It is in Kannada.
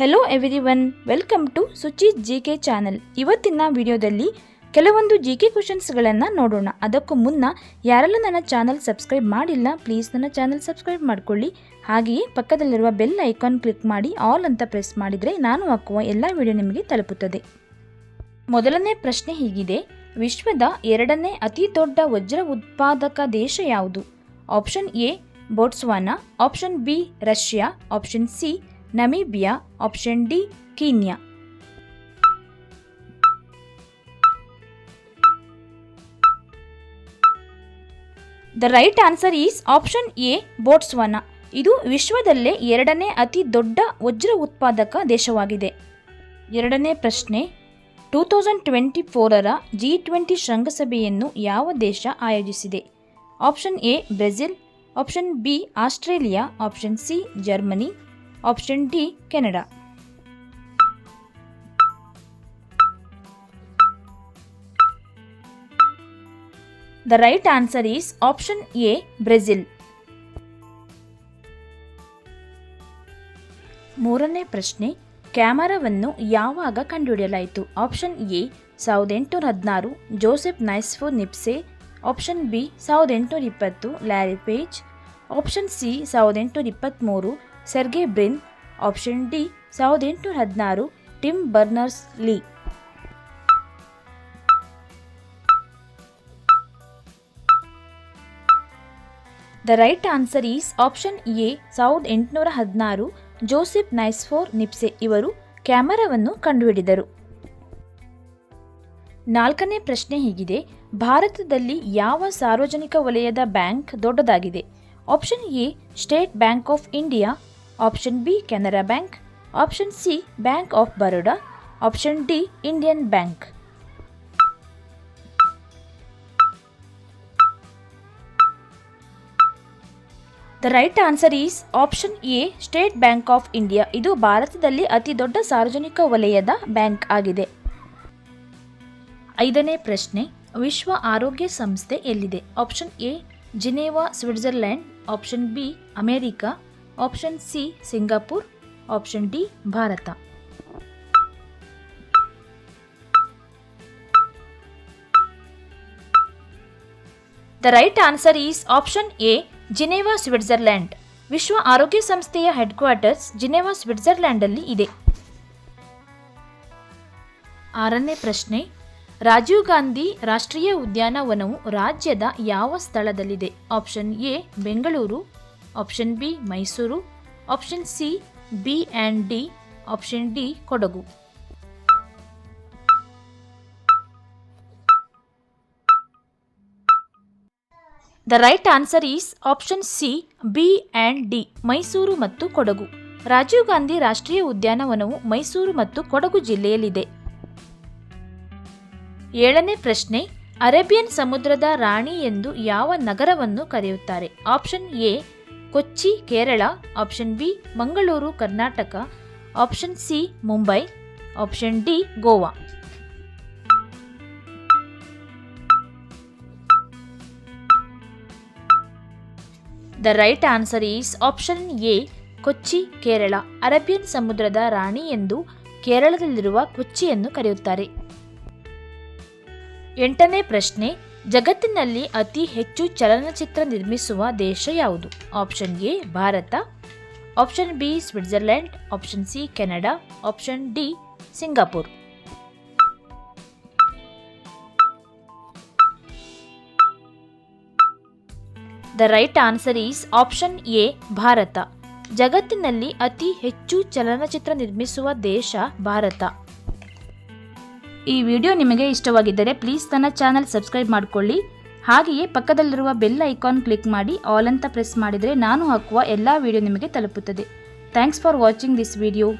Hello everyone welcome to Suchi G K channel ಇವತ್ತಿನ ವಿಡಿಯೋದಲ್ಲಿ ಕೆಲವೊಂದು ಜಿ ಕೆ ಕ್ವಶನ್ಸ್ಗಳನ್ನು ನೋಡೋಣ. ಅದಕ್ಕೂ ಮುನ್ನ ಯಾರೆಲ್ಲ ನನ್ನ ಚಾನಲ್ ಸಬ್ಸ್ಕ್ರೈಬ್ ಮಾಡಿಲ್ಲ ಪ್ಲೀಸ್ ನನ್ನ ಚಾನಲ್ ಸಬ್ಸ್ಕ್ರೈಬ್ ಮಾಡಿಕೊಳ್ಳಿ. ಹಾಗೆಯೇ ಪಕ್ಕದಲ್ಲಿರುವ ಬೆಲ್ ಐಕಾನ್ ಕ್ಲಿಕ್ ಮಾಡಿ ಆಲ್ ಅಂತ ಪ್ರೆಸ್ ಮಾಡಿದರೆ ನಾನು ಹಾಕುವ ಎಲ್ಲ ವಿಡಿಯೋ ನಿಮಗೆ ತಲುಪುತ್ತದೆ. ಮೊದಲನೇ ಪ್ರಶ್ನೆ ಹೀಗಿದೆ, ವಿಶ್ವದ ಎರಡನೇ ಅತಿ ದೊಡ್ಡ ವಜ್ರ ಉತ್ಪಾದಕ ದೇಶ ಯಾವುದು? Option A Botswana option B Russia option C Namibia option D, Kenya. The right answer is option A, Botswana. ಇದು ವಿಶ್ವದಲ್ಲೇ ಎರಡನೇ ಅತಿ ದೊಡ್ಡ ವಜ್ರ ಉತ್ಪಾದಕ ದೇಶವಾಗಿದೆ. ಎರಡನೇ ಪ್ರಶ್ನೆ, ಟೂ ತೌಸಂಡ್ ಟ್ವೆಂಟಿ ಫೋರರ ಜಿ ಟ್ವೆಂಟಿ ಶೃಂಗಸಭೆಯನ್ನು ಯಾವ ದೇಶ ಆಯೋಜಿಸಿದೆ? Option A, Brazil. Option B, Australia. Option C, Germany. Option D Canada the right answer is option A Brazil ಮೂರನೇ ಪ್ರಶ್ನೆ, ಕ್ಯಾಮರಾವನ್ನು ಯಾವಾಗ ಕಂಡುಹಿಡಿಯಲಾಯಿತು? ಆಪ್ಷನ್ ಎ ಸಾವಿರದ ಎಂಟುನೂರ ಹದಿನಾರು. Joseph Nicephore Niepce option B ಸಾವಿರದ ಎಂಟುನೂರ ಇಪ್ಪತ್ತು. ಲ್ಯಾರಿ ಪೇಜ್ ಆಪ್ಷನ್ ಸಿ ಸಾವಿರದ ಎಂಟುನೂರ ಇಪ್ಪತ್ತ್ಮೂರು. ಸೆರ್ಗೆ ಬ್ರಿನ್, ಆಪ್ಷನ್ ಡಿ, ಸಾವಿರದ ಎಂಟುನೂರ ಹದಿನಾರು, Tim Berners Lee. The right answer is option A, ಸಾವಿರದ ಎಂಟುನೂರ ಹದಿನಾರು, ಜೋಸೆಫ್ ನೈಸ್ಫೋರ್ ನಿಪ್ಸೆ ಇವರು ಕ್ಯಾಮರಾವನ್ನು ಕಂಡುಹಿಡಿದರು. ನಾಲ್ಕನೇ ಪ್ರಶ್ನೆ ಹೀಗಿದೆ. ಭಾರತದಲ್ಲಿ ಯಾವ ಸಾರ್ವಜನಿಕ ವಲಯದ ಬ್ಯಾಂಕ್ ದೊಡ್ಡದಾಗಿದೆ? Option A, State Bank of India option B Canara Bank option C Bank of Baroda option D Indian Bank the right answer is option A State Bank of India ಇದು ಭಾರತದಲ್ಲಿ ಅತಿ ದೊಡ್ಡ ಸಾರ್ವಜನಿಕ ವಲಯದ ಬ್ಯಾಂಕ್ ಆಗಿದೆ. ಐದನೇ ಪ್ರಶ್ನೆ, ವಿಶ್ವ ಆರೋಗ್ಯ ಸಂಸ್ಥೆ ಎಲ್ಲಿದೆ? Option A Geneva Switzerland option B America option C Singapore option D Bharat the right answer is option A Geneva Switzerland ವಿಶ್ವ ಆರೋಗ್ಯ ಸಂಸ್ಥೆಯ ಹೆಡ್ ಕ್ವಾರ್ಟರ್ಸ್ ಜಿನೇವಾ ಸ್ವಿಟ್ಜರ್ಲ್ಯಾಂಡಲ್ಲಿ ಇದೆ. ಆರನೇ ಪ್ರಶ್ನೆ. ರಾಜೀವ್ ಗಾಂಧಿ ರಾಷ್ಟ್ರೀಯ ಉದ್ಯಾನವನವು ರಾಜ್ಯದ ಯಾವ ಸ್ಥಳದಲ್ಲಿದೆ? Option A Bengaluru option B Mysuru option C B and D option D Kodagu the right answer is option C B and D Mysuru ಮತ್ತು ಕೊಡಗು ರಾಜೀವ್ ಗಾಂಧಿ ರಾಷ್ಟ್ರೀಯ ಉದ್ಯಾನವನವು ಮೈಸೂರು ಮತ್ತು ಕೊಡಗು ಜಿಲ್ಲೆಯಲ್ಲಿದೆ. ಏಳನೇ ಪ್ರಶ್ನೆ, ಅರೇಬಿಯನ್ ಸಮುದ್ರದ ರಾಣಿ ಎಂದು ಯಾವ ನಗರವನ್ನು ಕರೆಯುತ್ತಾರೆ? Option A Kochi, Kerala option B Mangaluru, Karnataka option C Mumbai option D Goa. The right answer is option A Kochi, Kerala. Arabian ಸಮುದ್ರದ ರಾಣಿ ಎಂದು ಕೇರಳದಲ್ಲಿರುವ ಕೊಚ್ಚಿಯನ್ನು ಕರೆಯುತ್ತಾರೆ. ಎಂಟನೇ ಪ್ರಶ್ನೆ ಜಗತ್ತಿನಲ್ಲಿ ಅತಿ ಹೆಚ್ಚು ಚಲನಚಿತ್ರ ನಿರ್ಮಿಸುವ ದೇಶ ಯಾವುದು? Option A, Bharat. Option B, Switzerland. Option C, Canada. Option D, Singapore. The right answer is option A Bharat. ಜಗತ್ತಿನಲ್ಲಿ ಅತಿ ಹೆಚ್ಚು ಚಲನಚಿತ್ರ ನಿರ್ಮಿಸುವ ದೇಶ ಭಾರತ. ಈ ವಿಡಿಯೋ ನಿಮಗೆ ಇಷ್ಟವಾಗಿದ್ದರೆ ಪ್ಲೀಸ್ ನನ್ನ ಚಾನಲ್ ಸಬ್ಸ್ಕ್ರೈಬ್ ಮಾಡಿಕೊಳ್ಳಿ. ಹಾಗೆಯೇ ಪಕ್ಕದಲ್ಲಿರುವ ಬೆಲ್ ಐಕಾನ್ ಕ್ಲಿಕ್ ಮಾಡಿ ಆಲ್ ಅಂತ ಪ್ರೆಸ್ ಮಾಡಿದರೆ ನಾನು ಹಾಕುವ ಎಲ್ಲ ವಿಡಿಯೋ ನಿಮಗೆ ತಲುಪುತ್ತದೆ. Thanks for watching this video.